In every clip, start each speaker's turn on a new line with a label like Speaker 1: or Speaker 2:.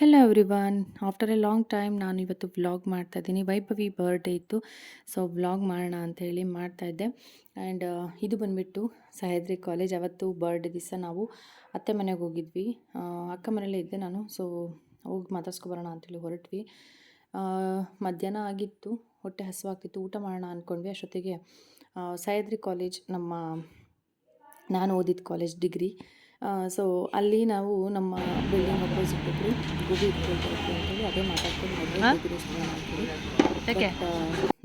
Speaker 1: Hello everyone after a long time ನಾನು ಇವತ್ತು vlog ಮಾಡ್ತಾ ಇದ್ದೀನಿ. ವೈಭವಿ ಬರ್ಡೇ ಇತ್ತು. ಸೊ ವ್ಲಾಗ್ ಮಾಡೋಣ ಅಂಥೇಳಿ ಮಾಡ್ತಾಯಿದ್ದೆ ಆ್ಯಂಡ್ ಇದು ಬಂದುಬಿಟ್ಟು ಸಹ್ಯಾದ್ರಿ ಕಾಲೇಜ್ ಅವತ್ತು ಬರ್ಡೇ ದಿವಸ ನಾವು ಅತ್ತೆ ಮನೆಗೆ ಹೋಗಿದ್ವಿ. ಅಕ್ಕ ಮನೇಲೇ ಇದ್ದೆ ನಾನು. ಸೊ ಹೋಗಿ ಮಾತಾಡ್ಸ್ಕೊಬರೋಣ ಅಂತೇಳಿ ಹೊರಟ್ವಿ. ಮಧ್ಯಾಹ್ನ ಆಗಿತ್ತು. ಹೊಟ್ಟೆ ಹಸಿವಾಗ್ತಿತ್ತು. ಊಟ ಮಾಡೋಣ ಅಂದ್ಕೊಂಡ್ವಿ ಅಷ್ಟೊತ್ತಿಗೆ ಸಹ್ಯಾದ್ರಿ ಕಾಲೇಜ್ ನಮ್ಮ, ನಾನು ಓದಿದ ಕಾಲೇಜ್ ಡಿಗ್ರಿ ಸೊ ಅಲ್ಲಿ ನಾವು ನಮ್ಮ ಬಿಲ್ಡಿಂಗ್ ಅಪೋಸಿಟ್ ಇದ್ರು ಗೋಬಿ ಇಟ್ಕೊಳ್ತಾರೆ ಅಂತೇಳಿ ಅದೇ ಮಾತಾಡ್ಕೊಂಡು ಮಾಡ್ತೀವಿ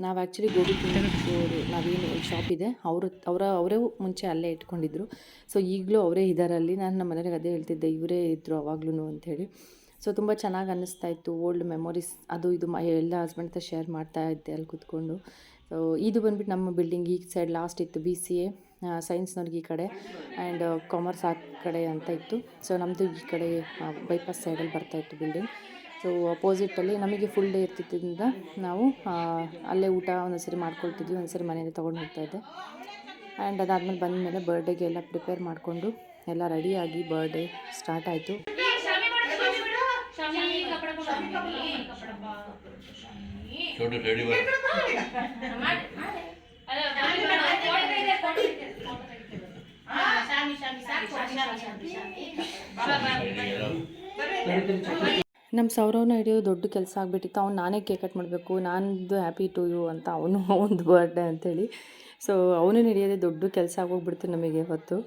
Speaker 1: ನಾವು ಆ್ಯಕ್ಚುಲಿ ಗೋಬಿ ತಿನ್ನೋದು ನಾವೇನು ಶಾಪ್ ಇದೆ ಅವರು ಅವರ ಅವರೇ ಮುಂಚೆ ಅಲ್ಲೇ ಇಟ್ಕೊಂಡಿದ್ರು. ಸೊ ಈಗಲೂ ಅವರೇ ಇದ್ದಾರೆ ಅಲ್ಲಿ ನಾನು ನಮ್ಮ ಮನೆಯವ್ರಿಗೆ ಅದೇ ಹೇಳ್ತಿದ್ದೆ ಇವರೇ ಇದ್ದರು ಅವಾಗ್ಲೂ ಅಂಥೇಳಿ ಸೊ ತುಂಬ ಚೆನ್ನಾಗಿ ಅನ್ನಿಸ್ತಾ ಇತ್ತು ಓಲ್ಡ್ ಮೆಮೊರೀಸ್ ಅದು ಇದು ಮ ಎಲ್ಲ ಹಸ್ಬೆಂಡ್ ಹತ್ರ ಶೇರ್ ಮಾಡ್ತಾ ಇದ್ದೆ ಅಲ್ಲಿ ಕೂತ್ಕೊಂಡು. ಸೊ ಇದು ಬಂದ್ಬಿಟ್ಟು ನಮ್ಮ ಬಿಲ್ಡಿಂಗ್ ಈ ಸೈಡ್ ಲಾಸ್ಟ್ ಇತ್ತು ಬಿ ಸಿ ಎ ಸೈನ್ಸ್ನವ್ರಿಗೆ ಈ ಕಡೆ ಆ್ಯಂಡ್ ಕಾಮರ್ಸ್ ಆ ಕಡೆ ಅಂತ ಇತ್ತು ಸೊ ನಮ್ಮದು ಈ ಕಡೆ ಬೈಪಾಸ್ ಸೈಡಲ್ಲಿ ಬರ್ತಾ ಇತ್ತು ಬಿಲ್ಡಿಂಗ್ ಸೊ ಅಪೋಸಿಟಲ್ಲಿ ನಮಗೆ ಫುಲ್ ಡೇ ಇರ್ತಿದ್ದರಿಂದ ನಾವು ಆ, ಅಲ್ಲೇ ಊಟ ಒಂದೊಂದ್ಸರಿ ಮಾಡ್ಕೊಳ್ತಿದ್ವಿ ಒಂದೊಂದ್ಸರಿ ಮನೆಯಿಂದ ತೊಗೊಂಡು ಹೋಗ್ತಾ ಇದ್ದೆ ಆ್ಯಂಡ್ ಅದಾದಮೇಲೆ ಬಂದಮೇಲೆ ಬರ್ಡೇಗೆ ಎಲ್ಲ ಪ್ರಿಪೇರ್ ಮಾಡಿಕೊಂಡು ಎಲ್ಲ ರೆಡಿಯಾಗಿ ಬರ್ಡೇ ಸ್ಟಾರ್ಟ್ ಆಯಿತು
Speaker 2: छोटे रेडी वर्क
Speaker 1: ನಮ್ಮ ಸೌರವ್ನ ಹಿಡಿಯೋ ದೊಡ್ಡ ಕೆಲಸ ಆಗಿಬಿಟ್ಟಿತ್ತು. ಅವ್ನು ನಾನೇ ಕೇಕ್ ಕಟ್ ಮಾಡಬೇಕು, ನಾನದು ಹ್ಯಾಪಿ ಟು ಯು ಅಂತ ಅವನು ಒಂದು ಬರ್ಡೇ ಅಂಥೇಳಿ ಸೊ ಅವನು ಹಿಡಿಯೋದೇ ದೊಡ್ಡ ಕೆಲಸ ಆಗೋಗ್ಬಿಡ್ತು ನಮಗೆ ಹೊತ್ತು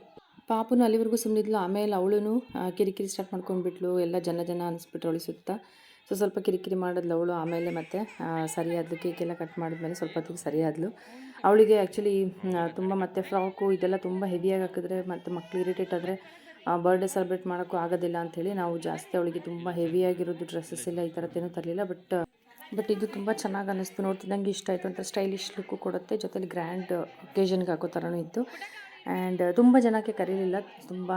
Speaker 1: ಪಾಪನು ಅಲ್ಲಿವರೆಗೂ ಸುಮ್ಮನಿದ್ಲು ಆಮೇಲೆ ಅವಳು ಕಿರಿಕಿರಿ ಸ್ಟಾರ್ಟ್ ಮಾಡ್ಕೊಂಡ್ಬಿಟ್ಲು, ಎಲ್ಲ ಜನ ಜನ ಅನಿಸ್ಬಿಟ್ರು ಸುತ್ತ. ಸೊ ಸ್ವಲ್ಪ ಕಿರಿಕಿರಿ ಮಾಡಿದ್ಲು ಅವಳು, ಆಮೇಲೆ ಮತ್ತೆ ಸರಿಯಾದ್ಲು ಕೇಕೆಲ್ಲ ಕಟ್ ಮಾಡಿದ್ಮೇಲೆ ಸ್ವಲ್ಪ ಹೊತ್ತಿಗೆ ಸರಿ ಆದ್ಲು ಅವಳಿಗೆ ಆ್ಯಕ್ಚುಲಿ ತುಂಬ ಮತ್ತೆ ಫ್ರಾಕು ಇದೆಲ್ಲ ತುಂಬ ಹೆವಿಯಾಗಿ ಹಾಕಿದ್ರೆ ಮತ್ತು ಮಕ್ಳು ಇರಿಟೇಟ್ ಆದರೆ ಬರ್ಡೇ ಸೆಲೆಬ್ರೇಟ್ ಮಾಡೋಕ್ಕೂ ಆಗೋದಿಲ್ಲ ಅಂಥೇಳಿ ನಾವು ಜಾಸ್ತಿ ಅವಳಿಗೆ ತುಂಬ ಹೆವಿಯಾಗಿರೋದು ಡ್ರೆಸ್ಸಸ್ ಎಲ್ಲ ಈ ಥರದ್ದೇನೂ ತರಲಿಲ್ಲ ಬಟ್ ಬಟ್ ಇದು ತುಂಬ ಚೆನ್ನಾಗಿ ಅನ್ನಿಸ್ತು. ನೋಡ್ತಿದ್ದಂಗೆ ಇಷ್ಟ ಆಯಿತು. ಅಂತ ಸ್ಟೈಲಿಶ್ ಲುಕ್ಕು ಕೊಡುತ್ತೆ. ಜೊತೆಲಿ ಗ್ರ್ಯಾಂಡ್ ಒಕೇಶನ್ಗೆ ಹಾಕೋ ಥರನೂ ಇತ್ತು. ಆ್ಯಂಡ್ ತುಂಬ ಜನಕ್ಕೆ ಕರೀಲಿಲ್ಲ. ತುಂಬ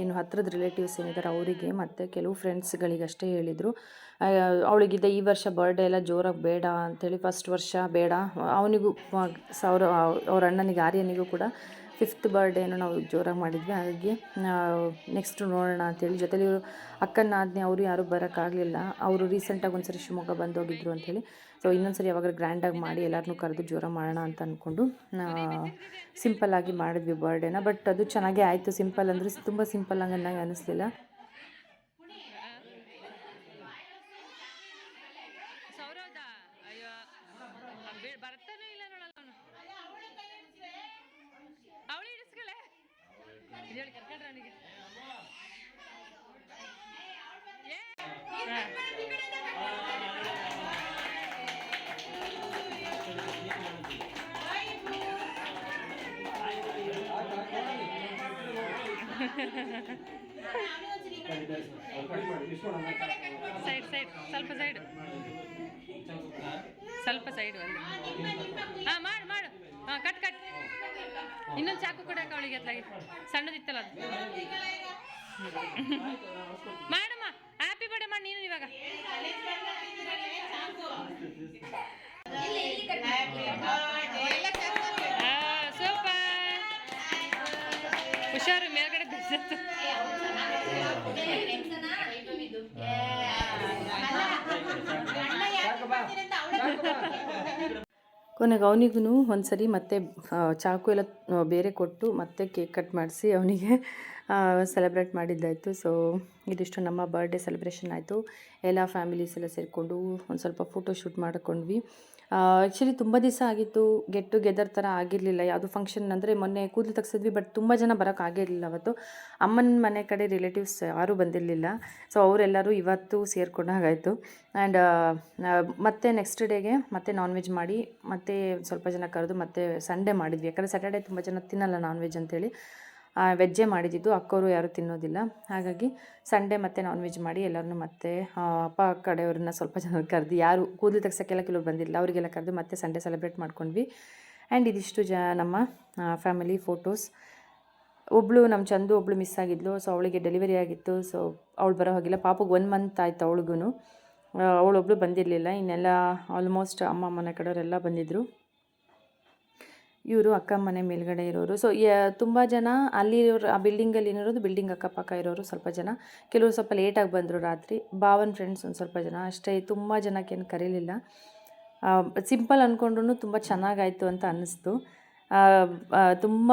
Speaker 1: ಏನು ಹತ್ರದ ರಿಲೇಟಿವ್ಸ್ ಏನಿದ್ದಾರೆ ಅವರಿಗೆ, ಮತ್ತು ಕೆಲವು ಫ್ರೆಂಡ್ಸ್ಗಳಿಗಷ್ಟೇ ಹೇಳಿದರು. ಅವಳಿಗಿದ್ದ ಈ ವರ್ಷ ಬರ್ಡೇ ಎಲ್ಲ ಜೋರಾಗಿ ಬೇಡ ಅಂಥೇಳಿ ಫಸ್ಟ್ ವರ್ಷ ಬೇಡ. ಅವನಿಗೂ ಸಾವಿರ ಅವ್ರ ಅಣ್ಣನಿಗೆ, ಆರ್ಯನಿಗೂ ಕೂಡ ಫಿಫ್ತ್ ಬರ್ಡೇನು ನಾವು ಜೋರಾಗಿ ಮಾಡಿದ್ವಿ. ಹಾಗಾಗಿ ನೆಕ್ಸ್ಟ್ ನೋಡೋಣ ಅಂತೇಳಿ. ಜೊತೆಲಿ ಇವರು ಅಕ್ಕನ ಆಜ್ಞೆ ಅವರು ಯಾರೂ ಬರೋಕ್ಕಾಗಲಿಲ್ಲ. ಅವರು ರೀಸೆಂಟಾಗಿ ಒಂದ್ಸರಿ ಶಿವಮೊಗ್ಗ ಬಂದು ಹೋಗಿದ್ರು ಅಂಥೇಳಿ ಸೊ ಇನ್ನೊಂದ್ಸರಿ ಯಾವಾಗ ಗ್ರ್ಯಾಂಡಾಗಿ ಮಾಡಿ ಎಲ್ಲರನ್ನೂ ಕರೆದು ಜೋರಾಗಿ ಮಾಡೋಣ ಅಂತ ಅಂದ್ಕೊಂಡು ಸಿಂಪಲ್ಲಾಗಿ ಮಾಡಿದ್ವಿ ಬರ್ಡೇನ. ಬಟ್ ಅದು ಚೆನ್ನಾಗೇ ಆಯಿತು. ಸಿಂಪಲ್ ಅಂದರೆ, ತುಂಬ ಸಿಂಪಲ್ ಆಗಿ ಅನಿಸ್ಲಿಲ್ಲ. ಅನ್ನಿಸ್ಲಿಲ್ಲ
Speaker 3: ಸೌರವ್ದ ಅಯ್ಯೋ ಬೀಳ್- ಬರ್ತಾನೆ ಇಲ್ಲ ನೋಡಲ್ಲ ಅವನು ಅವಳು ಇಡಿಸ್ಕಳೆ ಹೇಳಿ ಕರ್ಕೊಂಡ್ರೆ ಅವನಿಗೆ ಸೈಡ್ ಸೈಡ್ ಸ್ವಲ್ಪ ಸೈಡ್ ಸ್ವಲ್ಪ ಸೈಡ್ ಒಂದು ಹಾಂ ಮಾಡು ಮಾಡು ಹಾಂ, ಕಟ್ ಕಟ್. ಇನ್ನೊಂದು ಚಾಕು ಕೊಡಕ್ಕೆ ಅವಳಿಗೆ ಅತ್ಲಾಗಿ ಸಣ್ಣದಿತ್ತಲ್ಲ ಅದು. ಮಾಡಮ್ಮ ಹ್ಯಾಪಿ ಬರ್ಡೇ ಮಾಡಿ ನೀನು ಇವಾಗ. ಸೂಪರ್. ಹುಷಾರು, ಮೇಲ್ಗಡೆ ಬಿದ್ದತ್ತು
Speaker 1: ಕೊನೆಗೆ ಅವನಿಗೂ ಒಂದು ಸರಿ ಮತ್ತೆ ಚಾಕು ಎಲ್ಲ ಬೇರೆ ಕೊಟ್ಟು ಮತ್ತೆ ಕೇಕ್ ಕಟ್ ಮಾಡಿಸಿ ಅವನಿಗೆ ಸೆಲೆಬ್ರೇಟ್ ಮಾಡಿದ್ದಾಯಿತು. ಸೊ ಇದಿಷ್ಟು ನಮ್ಮ ಬರ್ಡೇ ಸೆಲೆಬ್ರೇಷನ್ ಆಯಿತು. ಎಲ್ಲ ಫ್ಯಾಮಿಲೀಸ್ ಎಲ್ಲ ಸೇರಿಕೊಂಡು ಒಂದು ಸ್ವಲ್ಪ ಫೋಟೋ ಶೂಟ್ ಮಾಡ್ಕೊಂಡ್ವಿ. ಆ್ಯಕ್ಚುಲಿ ತುಂಬ ದಿವಸ ಆಗಿತ್ತು ಗೆಟ್ ಟುಗೆದರ್ ಥರ ಆಗಿರಲಿಲ್ಲ. ಯಾವುದು ಫಂಕ್ಷನ್ ಅಂದರೆ ಮೊನ್ನೆ ಕೂದಲು ತೆಗ್ಸಿದ್ವಿ ಬಟ್ ತುಂಬ ಜನ ಬರೋಕ್ಕಾಗಿರಲಿಲ್ಲ ಅವತ್ತು. ಅಮ್ಮನ ಮನೆ ಕಡೆ ರಿಲೇಟಿವ್ಸ್ ಯಾರೂ ಬಂದಿರಲಿಲ್ಲ. ಸೊ ಅವರೆಲ್ಲರೂ ಇವತ್ತು ಸೇರ್ಕೊಂಡಾಗಾಯಿತು ಆ್ಯಂಡ್ ಮತ್ತೆ ನೆಕ್ಸ್ಟ್ ಡೇಗೆ ಮತ್ತೆ ನಾನ್ ವೆಜ್ ಮಾಡಿ, ಮತ್ತೆ ಸ್ವಲ್ಪ ಜನ ಕರೆದು ಮತ್ತೆ ಸಂಡೇ ಮಾಡಿದ್ವಿ. ಯಾಕಂದರೆ ಸ್ಯಾಟರ್ಡೇ ತುಂಬ ಜನ ತಿನ್ನಲ್ಲ ನಾನ್ ವೆಜ್ ಅಂತೇಳಿ. ವೆಜ್ಜೇ ಮಾಡಿದ್ದಿದ್ದು ಅಕ್ಕವರು ಯಾರೂ ತಿನ್ನೋದಿಲ್ಲ. ಹಾಗಾಗಿ ಸಂಡೇ ಮತ್ತೆ ನಾನ್ ವೆಜ್ ಮಾಡಿ ಎಲ್ಲರನ್ನೂ ಮತ್ತೆ ಅಪ್ಪ ಕಡೆಯವ್ರನ್ನ ಸ್ವಲ್ಪ ಜನ ಕರೆದು, ಯಾರು ಕೂದಲು ತೆಗ್ಸೋಕ್ಕೆಲ್ಲ ಕೆಲವ್ರು ಬಂದಿಲ್ಲ. ಅವರಿಗೆಲ್ಲ ಕರೆದು ಮತ್ತೆ ಸಂಡೇ ಸೆಲೆಬ್ರೇಟ್ ಮಾಡ್ಕೊಂಡ್ವಿ. ಆ್ಯಂಡ್ ಇದಿಷ್ಟು ಜ, ನಮ್ಮ ಫ್ಯಾಮಿಲಿ ಫೋಟೋಸ್ ಒಬ್ಬಳು ನಮ್ಮ ಚಂದು ಒಬ್ಬಳು ಮಿಸ್ ಆಗಿದ್ಲು. ಸೊ ಅವಳಿಗೆ ಡೆಲಿವರಿ ಆಗಿತ್ತು. ಸೊ ಅವಳು ಬರೋ ಹೋಗಿಲ್ಲ. ಪಾಪಗೆ ಒನ್ ಮಂತ್ ಆಯ್ತು ಅವಳಿಗೂ ಅವಳೊಬ್ಳು ಬಂದಿರಲಿಲ್ಲ. ಇನ್ನೆಲ್ಲ ಆಲ್ಮೋಸ್ಟ್ ಅಮ್ಮ ಮನೆ ಕಡೆಯವರೆಲ್ಲ ಬಂದಿದ್ದರು ಇವರು ಅಕ್ಕ ಮನೆ ಮೇಲ್ಗಡೆ ಇರೋರು. ಸೊ ತುಂಬ ಜನ ಅಲ್ಲಿ ಇರೋರು ಆ ಬಿಲ್ಡಿಂಗಲ್ಲಿ ಏನಿರೋದು ಬಿಲ್ಡಿಂಗ್ ಅಕ್ಕಪಕ್ಕ ಇರೋರು ಸ್ವಲ್ಪ ಜನ. ಕೆಲವರು ಸ್ವಲ್ಪ ಲೇಟಾಗಿ ಬಂದರು ರಾತ್ರಿ. ಬಾವನ್ ಫ್ರೆಂಡ್ಸ್ ಒಂದು ಸ್ವಲ್ಪ ಜನ. ಅಷ್ಟೇ, ತುಂಬ ಜನಕ್ಕೇನು ಕರೀಲಿಲ್ಲ. ಸಿಂಪಲ್ ಅಂದ್ಕೊಂಡ್ರು ತುಂಬ ಚೆನ್ನಾಗಾಯಿತು ಅಂತ ಅನ್ನಿಸ್ತು. ತುಂಬ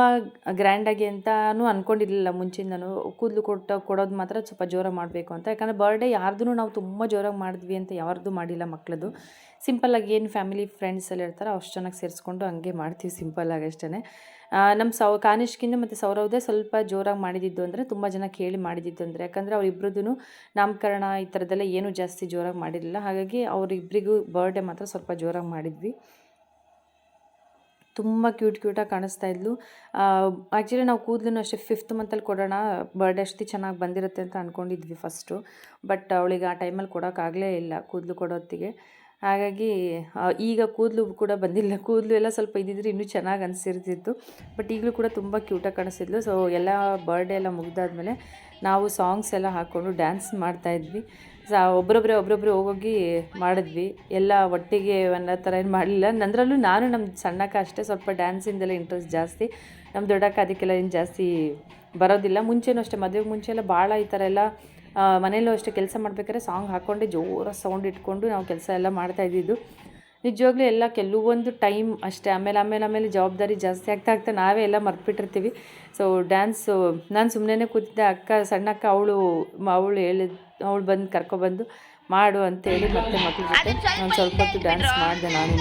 Speaker 1: ಗ್ರ್ಯಾಂಡಾಗಿ ಅಂತಲೂ ಅಂದ್ಕೊಂಡಿರಲಿಲ್ಲ ಮುಂಚಿಂದನೂ. ಕೂದಲು ಕೊಟ್ಟು, ಕೊಡೋದು ಮಾತ್ರ ಸ್ವಲ್ಪ ಜೋರಾಗಿ ಮಾಡಬೇಕು ಅಂತ. ಯಾಕಂದರೆ ಬರ್ಡೇ ಯಾರ್ದೂ ನಾವು ತುಂಬ ಜೋರಾಗಿ ಮಾಡಿದ್ವಿ ಅಂತ ಯಾರ್ದು ಮಾಡಿಲ್ಲ ಮಕ್ಳದ್ದು ಸಿಂಪಲ್ಲಾಗಿ ಏನು ಫ್ಯಾಮಿಲಿ ಫ್ರೆಂಡ್ಸ್ ಎಲ್ಲ ಇರ್ತಾರೋ ಅಷ್ಟು ಚೆನ್ನಾಗಿ ಸೇರಿಸ್ಕೊಂಡು ಹಂಗೆ ಮಾಡ್ತೀವಿ ಸಿಂಪಲ್ಲಾಗಿ ಅಷ್ಟೇ ನಮ್ಮ ಸೌ ಕಾನಿಷ್ಕಿಂದ ಮತ್ತು ಸೌರವ್ದೇ ಸ್ವಲ್ಪ ಜೋರಾಗಿ ಮಾಡಿದ್ದು ಅಂದರೆ ತುಂಬ ಜನ ಕೇಳಿ ಮಾಡಿದ್ದು ಅಂದರೆ. ಯಾಕಂದರೆ ಅವರಿಬ್ರದ್ದು ನಾಮಕರಣ ಈ ಥರದ್ದೆಲ್ಲ ಏನೂ ಜಾಸ್ತಿ ಜೋರಾಗಿ ಮಾಡಿರಲಿಲ್ಲ. ಹಾಗಾಗಿ ಅವರಿಬ್ಬರಿಗೂ ಬರ್ಡೇ ಮಾತ್ರ ಸ್ವಲ್ಪ ಜೋರಾಗಿ ಮಾಡಿದ್ವಿ. ತುಂಬ ಕ್ಯೂಟ್ ಕ್ಯೂಟಾಗಿ ಕಾಣಿಸ್ತಾ ಇದ್ಲು. ಆ್ಯಕ್ಚುಲಿ ನಾವು ಕೂದಲೂ ಅಷ್ಟೇ ಫಿಫ್ತ್ ಮಂತಲ್ಲಿ ಕೊಡೋಣ ಬರ್ಡೇ ಅಷ್ಟು ಚೆನ್ನಾಗಿ ಬಂದಿರುತ್ತೆ ಅಂತ ಅಂದ್ಕೊಂಡಿದ್ವಿ ಫಸ್ಟು ಬಟ್ ಅವಳಿಗೆ ಆ ಟೈಮಲ್ಲಿ ಕೊಡೋಕ್ಕಾಗಲೇ ಇಲ್ಲ ಕೂದಲು ಕೊಡೋತ್ತಿಗೆ ಹಾಗಾಗಿ ಈಗ ಕೂದಲು ಕೂಡ ಬಂದಿಲ್ಲ. ಕೂದಲು ಎಲ್ಲ ಸ್ವಲ್ಪ ಇದ್ದಿದ್ರೆ ಇನ್ನೂ ಚೆನ್ನಾಗಿ ಅನಿಸಿರ್ತಿತ್ತು. ಬಟ್ ಈಗಲೂ ಕೂಡ ತುಂಬ ಕ್ಯೂಟಾಗಿ ಕಾಣಿಸ್ತಿದ್ಲು. ಸೊ ಎಲ್ಲ ಬರ್ಡೇ ಎಲ್ಲ ಮುಗ್ದಾದ್ಮೇಲೆ ನಾವು ಸಾಂಗ್ಸ್ ಎಲ್ಲ ಹಾಕ್ಕೊಂಡು ಡ್ಯಾನ್ಸ್ ಮಾಡ್ತಾಯಿದ್ವಿ ಸ ಒಬ್ಬರೊಬ್ಬರೇ ಒಬ್ಬರೊಬ್ಬರೇ ಹೋಗೋಗಿ ಮಾಡಿದ್ವಿ. ಎಲ್ಲ ಒಟ್ಟಿಗೆ ಅನ್ನೋ ಥರ ಏನು ಮಾಡಲಿಲ್ಲ. ನಂದರಲ್ಲೂ ನಾನು ನಮ್ಮ ಸಣ್ಣಕ್ಕ ಅಷ್ಟೇ ಸ್ವಲ್ಪ ಡ್ಯಾನ್ಸಿಂದೆಲ್ಲ ಇಂಟ್ರೆಸ್ಟ್ ಜಾಸ್ತಿ. ನಮ್ಮ ದೊಡ್ಡಕ್ಕ ಅದಕ್ಕೆಲ್ಲ ಏನು ಜಾಸ್ತಿ ಬರೋದಿಲ್ಲ. ಮುಂಚೆನೂ ಅಷ್ಟೇ, ಮದುವೆಗೆ ಮುಂಚೆ ಎಲ್ಲ ಭಾಳ ಈ ಥರ ಎಲ್ಲ ಮನೆಯಲ್ಲೂ ಅಷ್ಟೇ ಕೆಲಸ ಮಾಡ್ಬೇಕಾದ್ರೆ ಸಾಂಗ್ ಹಾಕ್ಕೊಂಡೆ ಜೋರ ಸೌಂಡ್ ಇಟ್ಕೊಂಡು ನಾವು ಕೆಲಸ ಎಲ್ಲ ಮಾಡ್ತಾ ಇದ್ದಿದ್ದು. ನಿಜವಾಗ್ಲೂ ಎಲ್ಲ ಕೆಲವೊಂದು ಟೈಮ್ ಅಷ್ಟೇ. ಆಮೇಲೆ ಆಮೇಲೆ ಆಮೇಲೆ ಜವಾಬ್ದಾರಿ ಜಾಸ್ತಿ ಆಗ್ತಾ ಆಗ್ತಾ ನಾವೇ ಎಲ್ಲ ಮರ್ತ್ಬಿಟ್ಟಿರ್ತೀವಿ. ಸೊ ಡ್ಯಾನ್ಸು ನಾನು ಸುಮ್ಮನೆ ಕೂತಿದ್ದೆ. ಅಕ್ಕ ಸಣ್ಣ ಅಕ್ಕ ಅವಳು ಅವಳು ಹೇಳಿದ ಅವಳು ಬಂದು ಕರ್ಕೊಬಂದು ಮಾಡು ಅಂತೇಳಿ ಮತ್ತೆ ಮಕ್ಕಳು ಜೊತೆ ನಾನು ಸ್ವಲ್ಪ ಹೊತ್ತು ಡ್ಯಾನ್ಸ್ ಮಾಡಿದೆ ನಾನು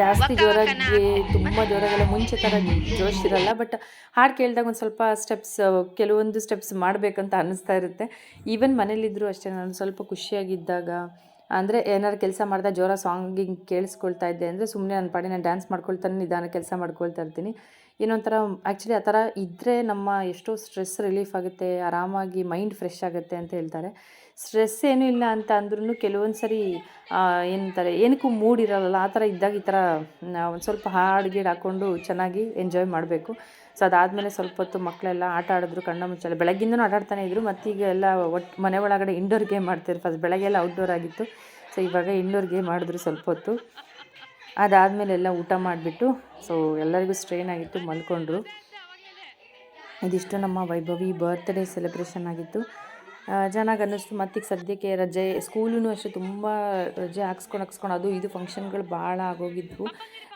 Speaker 1: ಜಾಸ್ತಿ ಜೋರಾಗಿ ತುಂಬ ಜೋರಾಗೆಲ್ಲ ಮುಂಚೆ ಥರ ಜೋಶ್ ಇರಲ್ಲ ಬಟ್ ಹಾಡು ಕೇಳಿದಾಗ ಒಂದು ಸ್ವಲ್ಪ ಸ್ಟೆಪ್ಸ್ ಕೆಲವೊಂದು ಸ್ಟೆಪ್ಸ್ ಮಾಡಬೇಕಂತ ಅನ್ನಿಸ್ತಾ ಇರುತ್ತೆ. ಈವನ್ ಮನೇಲಿದ್ದರೂ ಅಷ್ಟೇ ನಾನು ಸ್ವಲ್ಪ ಖುಷಿಯಾಗಿದ್ದಾಗ ಅಂದರೆ ಏನಾದ್ರು ಕೆಲಸ ಮಾಡಿದ ಜೋರ ಸಾಂಗ್ ಹಿಂಗೆ ಕೇಳಿಸ್ಕೊಳ್ತಾ ಇದ್ದೆ ಅಂದರೆ ಸುಮ್ಮನೆ ನನ್ನ ಪಾಡಿ ನಾನು ಡ್ಯಾನ್ಸ್ ಮಾಡ್ಕೊಳ್ತಾನೆ ನಿಧಾನ ಕೆಲಸ ಮಾಡ್ಕೊಳ್ತಾ ಇರ್ತೀನಿ. ಏನೊಂಥರ ಆ್ಯಕ್ಚುಲಿ ಆ ಥರ ಇದ್ದರೆ ನಮ್ಮ ಎಷ್ಟೋ ಸ್ಟ್ರೆಸ್ ರಿಲೀಫ್ ಆಗುತ್ತೆ, ಆರಾಮಾಗಿ ಮೈಂಡ್ ಫ್ರೆಶ್ ಆಗುತ್ತೆ ಅಂತ ಹೇಳ್ತಾರೆ. ಸ್ಟ್ರೆಸ್ ಏನೂ ಇಲ್ಲ ಅಂತ ಅಂದ್ರೂ ಕೆಲವೊಂದು ಸರಿ ಏನಂತಾರೆ, ಏನಕ್ಕೂ ಮೂಡ್ ಇರಲ್ಲ, ಆ ಥರ ಇದ್ದಾಗ ಈ ಥರ ಒಂದು ಸ್ವಲ್ಪ ಹಾಡು ಗೀಡು ಹಾಕ್ಕೊಂಡು ಚೆನ್ನಾಗಿ ಎಂಜಾಯ್ ಮಾಡಬೇಕು. ಸೊ ಅದಾದಮೇಲೆ ಸ್ವಲ್ಪ ಹೊತ್ತು ಮಕ್ಕಳೆಲ್ಲ ಆಟ ಆಡಿದ್ರು, ಕಣ್ಣ ಮುಚ್ಚಲ್ಲ ಬೆಳಗ್ಗಿಂದನೂ ಆಟ ಆಡ್ತಾನೆ ಇದ್ರು, ಮತ್ತೀಗ ಎಲ್ಲ ಒಟ್ಟು ಮನೆ ಒಳಗಡೆ ಇಂಡೋರ್ ಗೇಮ್ ಮಾಡ್ತಾರೆ ಫಸ್ಟ್ ಬೆಳಗ್ಗೆ ಎಲ್ಲ ಔಟ್ಡೋರ್ ಆಗಿತ್ತು. ಸೊ ಇವಾಗ ಇಂಡೋರ್ ಗೇಮ್ ಆಡಿದ್ರು ಸ್ವಲ್ಪ ಹೊತ್ತು. ಅದಾದಮೇಲೆ ಎಲ್ಲ ಊಟ ಮಾಡಿಬಿಟ್ಟು ಸೊ ಎಲ್ಲರಿಗೂ ಸ್ಟ್ರೈನ್ ಆಗಿತ್ತು, ಮಲ್ಕೊಂಡ್ರು. ಇದಿಷ್ಟು ನಮ್ಮ ವೈಭವಿ ಬರ್ತ್ಡೇ ಸೆಲೆಬ್ರೇಷನ್ ಆಗಿತ್ತು. ಚೆನ್ನಾಗಿ ಅನ್ನಿಸ್ತು ಮತ್ತೀಗ ಸದ್ಯಕ್ಕೆ ರಜೆ ಸ್ಕೂಲೂ ಅಷ್ಟೇ ತುಂಬ ರಜೆ ಹಾಕ್ಸ್ಕೊಂಡು ಹಾಕ್ಸ್ಕೊಂಡು, ಅದು ಇದು ಫಂಕ್ಷನ್ಗಳು ಭಾಳ ಆಗೋಗಿದ್ವು.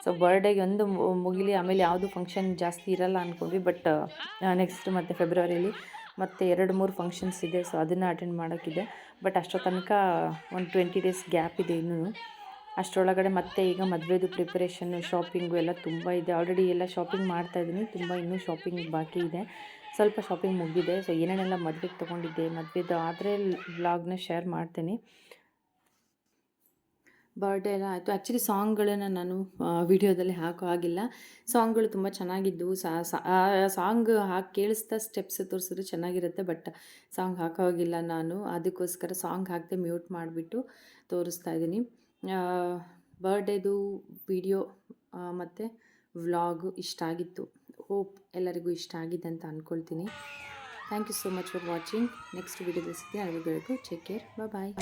Speaker 1: ಸೊ ಬರ್ಡೇಗೆ ಒಂದು ಮುಗಿಲಿ, ಆಮೇಲೆ ಯಾವುದು ಫಂಕ್ಷನ್ ಜಾಸ್ತಿ ಇರಲ್ಲ ಅಂದ್ಕೊಂಡ್ವಿ ಬಟ್ ನೆಕ್ಸ್ಟ್ ಮತ್ತು ಫೆಬ್ರವರಿಯಲ್ಲಿ ಮತ್ತು ಎರಡು, ಮೂರು ಫಂಕ್ಷನ್ಸ್ ಇದೆ ಸೊ ಅದನ್ನು ಅಟೆಂಡ್ ಮಾಡೋಕ್ಕಿದೆ. ಬಟ್ ಅಷ್ಟೋ ತನಕ ಒಂದು ಟ್ವೆಂಟಿ ಡೇಸ್ ಗ್ಯಾಪ್ ಇದೆ ಇನ್ನೂ ಅಷ್ಟರೊಳಗಡೆ ಮತ್ತೆ ಈಗ ಮದುವೆದು ಪ್ರಿಪರೇಷನ್ನು ಶಾಪಿಂಗು ಎಲ್ಲ ತುಂಬ ಇದೆ. ಆಲ್ರೆಡಿ ಎಲ್ಲ ಶಾಪಿಂಗ್ ಮಾಡ್ತಾ ಇದ್ದೀನಿ. ತುಂಬ ಇನ್ನೂ ಶಾಪಿಂಗ್ ಬಾಕಿ ಇದೆ. ಸ್ವಲ್ಪ ಶಾಪಿಂಗ್ ಮುಗಿದೆ ಸೊ ಏನೇನೆಲ್ಲ ಮದುವೆಗೆ ತೊಗೊಂಡಿದ್ದೆ, ಮದುವೆದು ಆದರೆ ಬ್ಲಾಗ್ನ ಶೇರ್ ಮಾಡ್ತೀನಿ. ಬರ್ಡೇ ಎಲ್ಲ ಆಯಿತು. ಆ್ಯಕ್ಚುಲಿ ಸಾಂಗ್ಗಳನ್ನು ನಾನು ವಿಡಿಯೋದಲ್ಲಿ ಹಾಕೋ ಆಗಿಲ್ಲ ಸಾಂಗ್ಗಳು ತುಂಬ ಚೆನ್ನಾಗಿದ್ದವು ಸಾಂಗ್ ಹಾಕಿ, ಕೇಳಿಸ್ತಾ ಸ್ಟೆಪ್ಸ್ ತೋರಿಸಿದ್ರೆ ಚೆನ್ನಾಗಿರುತ್ತೆ. ಬಟ್ ಸಾಂಗ್ ಹಾಕೋ ಆಗಿಲ್ಲ ನಾನು. ಅದಕ್ಕೋಸ್ಕರ ಸಾಂಗ್ ಹಾಕದೆ ಮ್ಯೂಟ್ ಮಾಡಿಬಿಟ್ಟು ತೋರಿಸ್ತಾ ಇದ್ದೀನಿ. ಬರ್ಡೇದು ವಿಡಿಯೋ ಮತ್ತು ವ್ಲಾಗು ಇಷ್ಟ ಆಗಿತ್ತು. ಹೋಪ್ ಎಲ್ಲರಿಗೂ ಇಷ್ಟ ಆಗಿದೆ ಅಂತ ಅಂದ್ಕೊಳ್ತೀನಿ thank you so much for watching next video ಸಿಗ್ತೀನಿ. ಅಲ್ಲಿವರೆಗೂ ಟೇಕ್ ಕೇರ್ ಬಾಯ್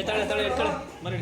Speaker 4: ಎತ್ತಾಳೆ ಎತ್ತಾಳೆ ಎತ್ತಾಳೆ ಮರ